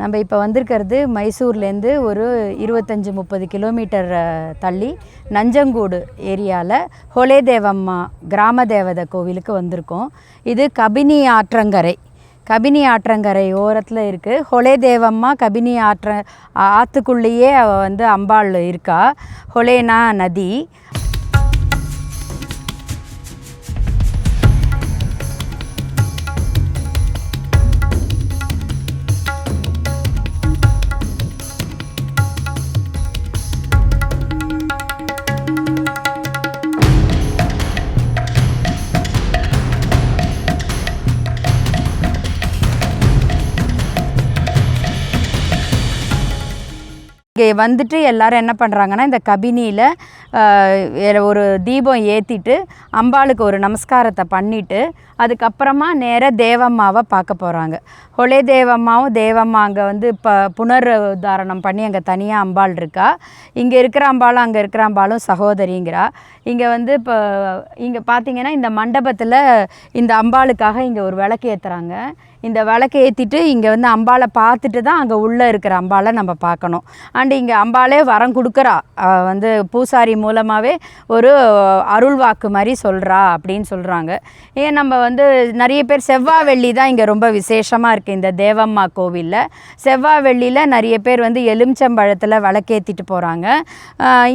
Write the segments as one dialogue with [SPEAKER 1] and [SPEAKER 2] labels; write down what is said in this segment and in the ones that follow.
[SPEAKER 1] நம்ம இப்போ வந்திருக்கிறது மைசூர்லேருந்து ஒரு இருபத்தஞ்சி முப்பது கிலோமீட்டர் தள்ளி நஞ்சங்கூடு ஏரியாவில் ஹொலே தேவம்மா கிராம தேவதை கோவிலுக்கு வந்திருக்கோம். இது கபினி ஆற்றங்கரை. கபினி ஆற்றங்கரை ஓரத்தில் இருக்குது ஹொலே தேவம்மா கபினி ஆற்ற ஆற்றுக்குள்ளேயே அவள் வந்து அம்பாள் இருக்கா. ஹொலேனா நதி. இங்கே வந்துட்டு எல்லாரும் என்ன பண்ணுறாங்கன்னா இந்த கபினியில் ஒரு தீபம் ஏற்றிட்டு அம்பாளுக்கு ஒரு நமஸ்காரத்தை பண்ணிவிட்டு அதுக்கப்புறமா நேராக தேவம்மாவை பார்க்க போகிறாங்க ஒளே தேவம்மாவும் தேவம்மா அங்கே வந்து இப்போ புனர் உதாரணம் பண்ணி அங்கே தனியாக அம்பாள் இருக்கா. இங்கே இருக்கிற அம்பாளும் அங்கே இருக்கிற அம்பாளும் சகோதரிங்கிறா. இங்கே வந்து இப்போ இங்கே பார்த்தீங்கன்னா இந்த மண்டபத்தில் இந்த அம்பாளுக்காக இங்கே ஒரு விளக்கு ஏற்றுறாங்க இந்த விளக்கு ஏற்றிட்டு இங்கே வந்து அம்பாளை பார்த்துட்டு தான் அங்கே உள்ளே இருக்கிற அம்பாளை நம்ம பார்க்கணும். அண்ட் இங்கே அம்பாளே வரம் கொடுக்குறா. வந்து பூசாரி மூலமாகவே ஒரு அருள்வாக்கு மாதிரி சொல்கிறா அப்படின்னு சொல்கிறாங்க ஏன் நம்ம வந்து நிறைய பேர் செவ்வாய் வெள்ளி தான் இங்கே ரொம்ப விசேஷமாக இருக்குது இந்த தேவம்மா கோவிலில். செவ்வாய் வெள்ளியில் நிறைய பேர் வந்து எலுமிச்சம்பழத்தில் விளக்கேற்றிட்டு போகிறாங்க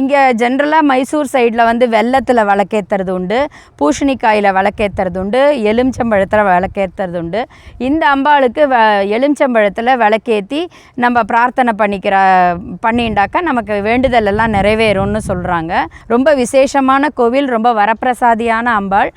[SPEAKER 1] இங்கே ஜென்ரலாக மைசூர் சைடில் வந்து வெள்ளத்தில் விளக்கேற்றுறது உண்டு. பூஷணிக்காயில் விளக்கேற்றுறது உண்டு. எலுமிச்சம்பழத்தில் விளக்கேற்றுறது உண்டு. இந்த அம்பாளுக்கு வ எலுமிச்சம்பழத்தில் விளக்கேற்றி நம்ம பிரார்த்தனை பண்ணிக்கிற பண்ணிண்டாக்கா நமக்கு வேண்டுதல் எல்லாம் நிறைவேறும்னு சொல்கிறாங்க ரொம்ப விசேஷமான கோவில் ரொம்ப வரப்பிரசாதியான அம்பாள்.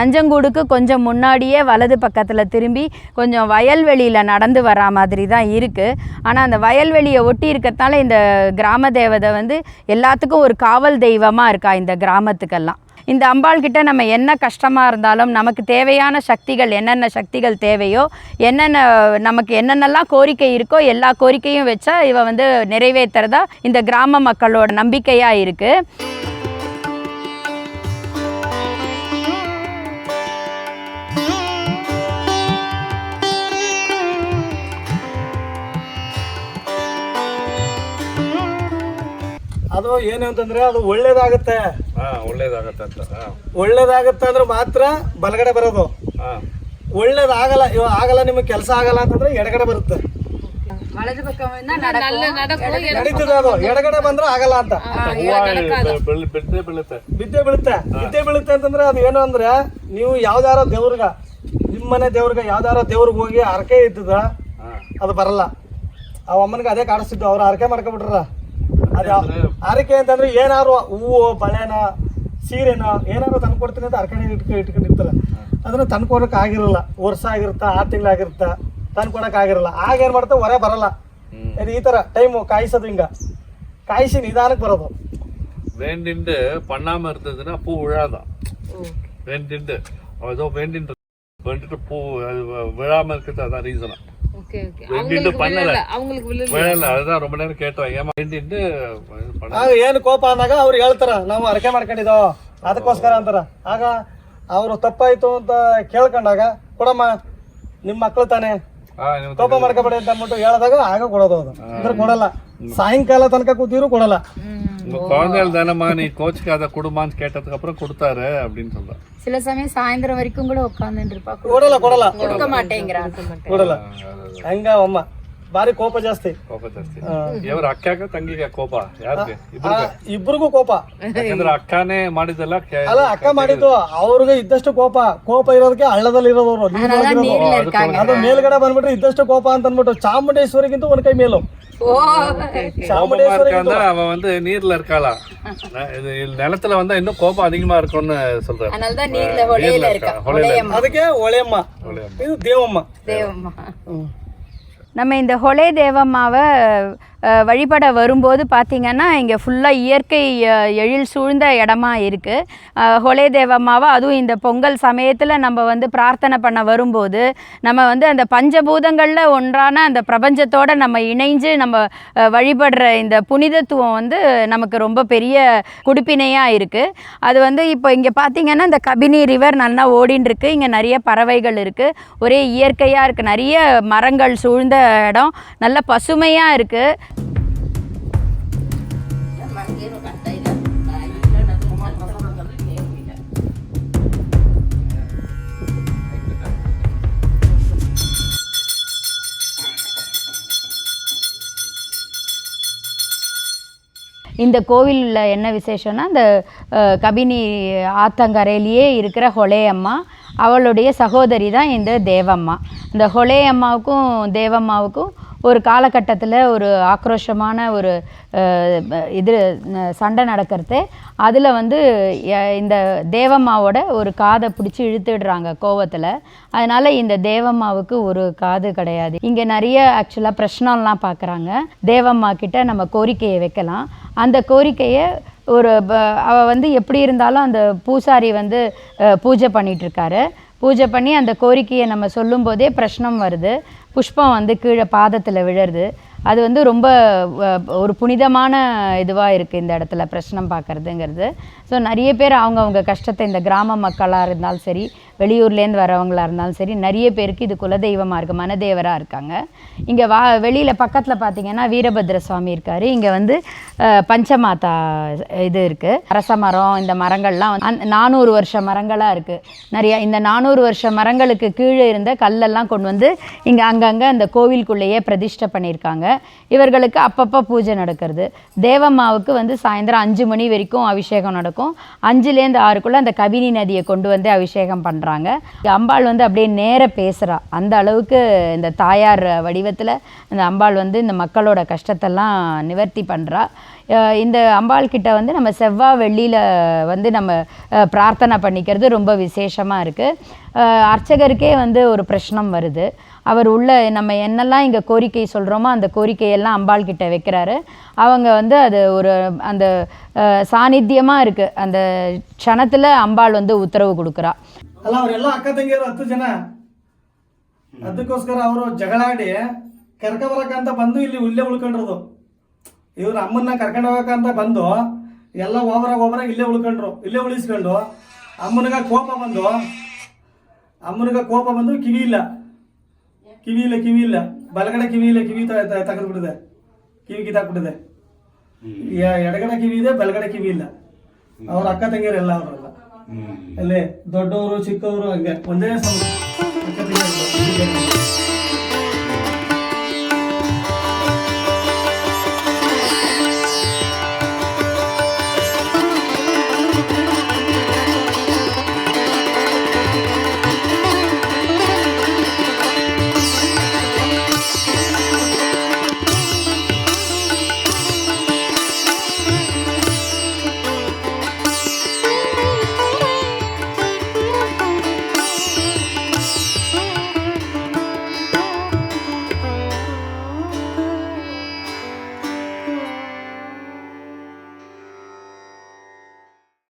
[SPEAKER 1] நஞ்சங்கூடுக்கு கொஞ்சம் முன்னாடியே வலது பக்கத்தில் திரும்பி கொஞ்சம் வயல்வெளியில் நடந்து வரா மாதிரி தான் இருக்குது ஆனால் அந்த வயல்வெளியை ஒட்டி இருக்கிறதுனால இந்த கிராம தேவதை வந்து எல்லாத்துக்கும் ஒரு காவல் தெய்வமாக இருக்கா இந்த கிராமத்துக்கெல்லாம். இந்த அம்பாள் கிட்ட நம்ம என்ன கஷ்டமாக இருந்தாலும் நமக்கு தேவையான சக்திகள் என்னென்ன சக்திகள் தேவையோ என்னென்ன நமக்கு என்னென்னலாம் கோரிக்கை இருக்கோ எல்லா கோரிக்கையும் வச்சா இவ வந்து நிறைவேற்றுறதா இந்த கிராம மக்களோட நம்பிக்கையாக இருக்குது
[SPEAKER 2] ಅದು ಏನು ಅಂತಂದ್ರೆ ಅದು ಒಳ್ಳೇದಾಗತ್ತೆ.
[SPEAKER 3] ಆ ಒಳ್ಳೇದಾಗತ್ತೆ ಅಂತ
[SPEAKER 2] ಒಳ್ಳೇದಾಗತ್ತೆ ಅಂದ್ರೆ ಮಾತ್ರ ಬಲಗಡೆ ಬರೋದು.
[SPEAKER 3] ಆ
[SPEAKER 2] ಒಳ್ಳೇದಾಗಲ್ಲ ಇವಾಗ ಆಗಲ್ಲ ನಿಮಗೆ ಕೆಲಸ ಆಗಲ್ಲ ಅಂತಂದ್ರೆ ಎಡಗಡೆ ಬರುತ್ತೆ. ನಡೀತದೆ ಅದು. ಎಡಗಡೆ ಬಂದ್ರೆ ಆಗಲ್ಲ ಅಂತ.
[SPEAKER 3] ಬಿದ್ದೆ ಬೀಳುತ್ತೆ.
[SPEAKER 2] ಬಿದ್ದೆ ಬೀಳುತ್ತೆ. ಬಿದ್ದೆ ಬೀಳುತ್ತೆ ಅಂತಂದ್ರೆ ಅದು ಏನು ಅಂದ್ರೆ ನೀವು ಯಾವ್ದಾರ ದೇವ್ರಗ ನಿಮ್ಮನೆ ದೇವ್ರಗ ಯಾವ್ದಾರ ದೇವ್ರಿಗೆ ಹೋಗಿ ಹರಕೆ ಇದ್ದದ ಅದು ಬರಲ್ಲ. ಆ ಅಮ್ಮನಿಗೆ ಅದೇ ಕಾಡಿಸ್ತಿದ್ದು ಅವ್ರ ಹರಕೆ ಮಾಡ್ಕೊಬಿಟ್ರ ಅದ ಹರಕೆ ಅಂತಂದ್ರೆ ಏನಾರು ಹೂವು ಬಳೆನ ಸೀರೆನ ಏನಾರು ತಂದು ಕೊಡ್ತೀನಿ ಅಂತ ಹರಕೆ ಇಟ್ಕೊಂಡು ಇಟ್ಕೊಂಡಿರ್ತಾರೆ ಅದನ್ನ ತಂದು ಕೊಡಕ್ ಆಗಿರಲ್ಲ ವರ್ಷ ಆಗಿರುತ್ತಾ ಆರು ತಿಂಗಳಾಗಿರುತ್ತಾ ತಂದು ಕೊಡಕ್ ಆಗಿರಲ್ಲ ಆಗ ಏನ್ ಮಾಡ್ತಾ ಹೊರ ಬರಲ್ಲ
[SPEAKER 3] ಹ್ಮ್.
[SPEAKER 2] ಇದು ಈ ತರ ಟೈಮು ಕಾಯಿಸೋದು ಹಿಂಗ ಕಾಯಿಸಿ ನಿಧಾನಕ್ಕೆ ಬರೋದು
[SPEAKER 3] வேண்டிண்டு பண்ணாம இருந்ததுன்னா பூ விழாதான் வேண்டிண்டு ஏதோ வேண்டிண்டு வேண்டிட்டு பூ அது விழாம இருக்கிறது அதான் ரீசனா
[SPEAKER 4] ஓகே ஓகே
[SPEAKER 3] வேண்டிண்டு பண்ணல
[SPEAKER 4] அவங்களுக்கு விழு
[SPEAKER 3] விழல அதுதான் ரொம்ப நேரம் கேட்டோம் ஏமா வேண்டிண்டு இது பண்ண
[SPEAKER 2] ಆಗ ಏನು ಕೋಪ ಅಂದಾಗ ಅವ್ರು ಹೇಳ್ತಾರ ನಾವು ಹರಕೆ ಮಾಡ್ಕೊಂಡಿದ್ದೋ ಅದಕ್ಕೋಸ್ಕರ ಅಂತಾರ ಆಗ ಅವರು ತಪ್ಪಾಯ್ತು ಅಂತ ಕೇಳ್ಕೊಂಡಾಗ ಕೊಡಮ್ಮ ನಿಮ್ಮ ಮಕ್ಳು ತಾನೆ
[SPEAKER 3] ಹಾ ನಿಮ್ಗೆ
[SPEAKER 2] ಕೋಪ ಮಾಡ್ಕೊಬೇಡಿ ಅಂತ ಅಂದ್ಬಿಟ್ಟು ಹೇಳಿದಾಗ ಆಗ ಕೊಡೋದು ಅದು ಅಂದ್ರೆ ಕೊಡಲ್ಲ ಸಾಯಂಕಾಲ ತನಕ ಕೂತಿದ್ರು ಕೊಡಲ್ಲ
[SPEAKER 3] உங்க குழந்தைகள் தானம்மா நீ கோச்சுக்கு அதை கொடுமான்னு கேட்டதுக்கு அப்புறம் கொடுத்தாரு அப்படின்னு சொல்றேன்
[SPEAKER 1] சில சமயம் சாயந்தரம் வரைக்கும் கூட உட்காந்துட்டு கொடுக்க
[SPEAKER 2] மாட்டேங்கிறான். கொடுல அம்மா ಭಾರಿ ಕೋಪ ಜಾಸ್ತಿ
[SPEAKER 3] ಕೋಪ ಜಾಸ್ತಿ ಇವ್ರ ಅಕ್ಕಾಗ ತಂಗಿಗೆ ಕೋಪ ಯಾರಿಗೆ ಇಬ್ರಿಗೂ
[SPEAKER 2] ಕೋಪ
[SPEAKER 3] ಯಾಕಂದ್ರೆ ಅಕ್ಕನೇ ಮಾಡಿದಲ್ಲ
[SPEAKER 2] ಅಲ್ಲ ಅಕ್ಕ ಮಾಡಿದ್ದು ಅವ್ರಿಗೆ ಇದ್ದಷ್ಟು ಕೋಪ ಕೋಪ ಇರೋದಕ್ಕೆ ಹಳ್ಳದಲ್ಲಿ ಇರೋದವ್ರು ಅದು ಮೇಲ್ಗಡೆ ಬಂದ್ಬಿಟ್ರೆ ಇದ್ದಷ್ಟು ಕೋಪ ಅಂತ ಅಂದ್ಬಿಟ್ಟು ಚಾಮುಂಡೇಶ್ವರಿಗಿಂತ ಒಂದ್ ಕೈ ಮೇಲು
[SPEAKER 3] அவன் வந்து நீர்ல இருக்காளா நிலத்துல வந்தா இன்னும் கோபம் அதிகமா இருக்கும்னு
[SPEAKER 2] சொல்றான் அதுக்கே ஒளையம்மா இது
[SPEAKER 1] தேவம்மா
[SPEAKER 2] தேவம்மா
[SPEAKER 1] நம்ம இந்த ஹொலே தேவம்மாவை வழிபட வரும்போது பார்த்திங்கன்னா இங்கே ஃபுல்லாக இயற்கை எழில் சூழ்ந்த இடமா இருக்குது ஹொலே தேவம்மாவை அதுவும் இந்த பொங்கல் சமயத்தில் நம்ம வந்து பிரார்த்தனை பண்ண வரும்போது நம்ம வந்து அந்த பஞ்சபூதங்களில் ஒன்றான அந்த பிரபஞ்சத்தோடு நம்ம இணைஞ்சு நம்ம வழிபடுற இந்த புனிதத்துவம் வந்து நமக்கு ரொம்ப பெரிய குடிப்பினையாக இருக்குது அது வந்து இப்போ இங்கே பார்த்தீங்கன்னா இந்த கபினி ரிவர் நல்லா ஓடின்னு இங்கே நிறைய பறவைகள் இருக்குது ஒரே இயற்கையாக இருக்குது நிறைய மரங்கள் சூழ்ந்த இடம். நல்ல பசுமையாக இருக்குது இந்த கோவிலில் என்ன விசேஷம்னா இந்த கபினி ஆத்தங்கரையிலேயே இருக்கிற ஹொலே அம்மா அவளுடைய சகோதரி தான் இந்த தேவம்மா. இந்த ஹொலேயம்மாவுக்கும் தேவம்மாவுக்கும் ஒரு காலகட்டத்தில் ஒரு ஆக்ரோஷமான ஒரு இது சண்டை நடக்கிறது. அதில் வந்து இந்த தேவம்மாவோட ஒரு காதை பிடிச்சி இழுத்துடுறாங்க கோவத்தில். அதனால் இந்த தேவம்மாவுக்கு ஒரு காது கிடையாது. இங்கே நிறைய ஆக்சுவலாக பிரச்சனைலாம் பார்க்குறாங்க தேவம்மா கிட்ட நம்ம கோரிக்கையை வைக்கலாம். அந்த கோரிக்கையை ஒரு அவ வந்து எப்படி இருந்தாலும் அந்த பூசாரி வந்து பூஜை பண்ணிட்டு இருக்காரு. பூஜை பண்ணி அந்த கோரிக்கையை நம்ம சொல்லும்போதே பிரச்சனம் வருது. புஷ்பம் வந்து கீழே பாதத்தில் விழருது அது வந்து ரொம்ப ஒரு புனிதமான இதுவாக இருக்குது இந்த இடத்துல பிரச்சனம் பார்க்குறதுங்கிறது ஸோ நிறைய பேர் அவங்கவுங்க கஷ்டத்தை இந்த கிராம மக்களாக இருந்தாலும் சரி வெளியூர்லேருந்து வரவங்களா இருந்தாலும் சரி நிறைய பேருக்கு இது குலதெய்வமாக இருக்குது மனதேவராக இருக்காங்க. இங்கே வா வெளியில் பக்கத்தில் பார்த்தீங்கன்னா வீரபத்ர சுவாமி இருக்கார். இங்கே வந்து பஞ்சமாதா இது இருக்குது அரச மரம் இந்த மரங்கள்லாம் வந்து நானூறு வருஷ மரங்களாக இருக்குது நிறையா இந்த நானூறு வருஷ மரங்களுக்கு கீழே இருந்த கல்லெல்லாம் கொண்டு வந்து இங்கே அங்கங்கே அந்த கோவிலுக்குள்ளேயே பிரதிஷ்டை பண்ணியிருக்காங்க. இவர்களுக்கு அப்பப்போ பூஜை நடக்கிறது. தேவம்மாவுக்கு வந்து சாயந்தரம் அஞ்சு மணி வரைக்கும் அபிஷேகம் நடக்கும். அஞ்சுலேருந்து ஆறுக்குள்ளே அந்த கபினி நதியை கொண்டு வந்து அபிஷேகம் பண்ணுறாங்க அம்பாள் வந்து அப்படியே நேர பேசுகிறா அந்த அளவுக்கு இந்த தாயார் வடிவத்தில் இந்த அம்பாள் வந்து இந்த மக்களோட கஷ்டத்தெல்லாம் நிவர்த்தி பண்ணுறா இந்த அம்பாள் கிட்ட வந்து நம்ம செவ்வாய் வெள்ளியில் வந்து நம்ம பிரார்த்தனை பண்ணிக்கிறது ரொம்ப விசேஷமாக இருக்குது அர்ச்சகருக்கே வந்து ஒரு பிரச்சனம் வருது. அவர் உள்ள நம்ம என்னெல்லாம் இங்கே கோரிக்கை சொல்கிறோமோ அந்த கோரிக்கையெல்லாம் அம்பாள் கிட்ட வைக்கிறாரு அவங்க வந்து அது ஒரு அந்த சாநித்தியமாக இருக்குது அந்த க்ஷணத்தில் அம்பாள் வந்து உத்தரவு கொடுக்குறா
[SPEAKER 2] ಅಲ್ಲ ಅವರೆಲ್ಲ ಅಕ್ಕ ತಂಗಿಯರು ಹತ್ತು ಜನ ಅದಕ್ಕೋಸ್ಕರ ಅವರು ಜಗಳಾಡಿ ಕರ್ಕ ಬರಕಂತ ಬಂದು ಇಲ್ಲಿ ಇಲ್ಲೇ ಉಳ್ಕೊಂಡ್ರದು ಇವ್ರ ಅಮ್ಮನ್ನ ಕರ್ಕೊಂಡು ಹೋಗಕ್ಕಂತ ಬಂದು ಎಲ್ಲ ಓವರಾಗ ಓವರಾಗ ಇಲ್ಲೇ ಉಳ್ಕೊಂಡ್ರು ಇಲ್ಲೇ ಉಳಿಸ್ಕೊಂಡು ಅಮ್ಮನಿಗ ಕೋಪ ಬಂದು ಅಮ್ಮನಿಗ ಕೋಪ ಬಂದು ಕಿವಿ ಇಲ್ಲ ಕಿವಿ ಇಲ್ಲ ಕಿವಿ ಇಲ್ಲ ಬಲಗಡೆ ಕಿವಿ ಇಲ್ಲ ಕಿವಿ ಬಿಡದೆ ಕಿವಿ ಕಿತ್ತಾಕ್ಬಿಟ್ಟಿದೆ. ಎಡಗಡೆ ಕಿವಿ ಇದೆ ಬಲಗಡೆ ಕಿವಿ ಇಲ್ಲ. ಅವ್ರ ಅಕ್ಕ ತಂಗಿಯರು ಎಲ್ಲ ಅವರೆಲ್ಲ ಅಲ್ಲೇ. ದೊಡ್ಡವರು ಚಿಕ್ಕವರು ಹಂಗೆ. ಒಂದೇ ಸಮ.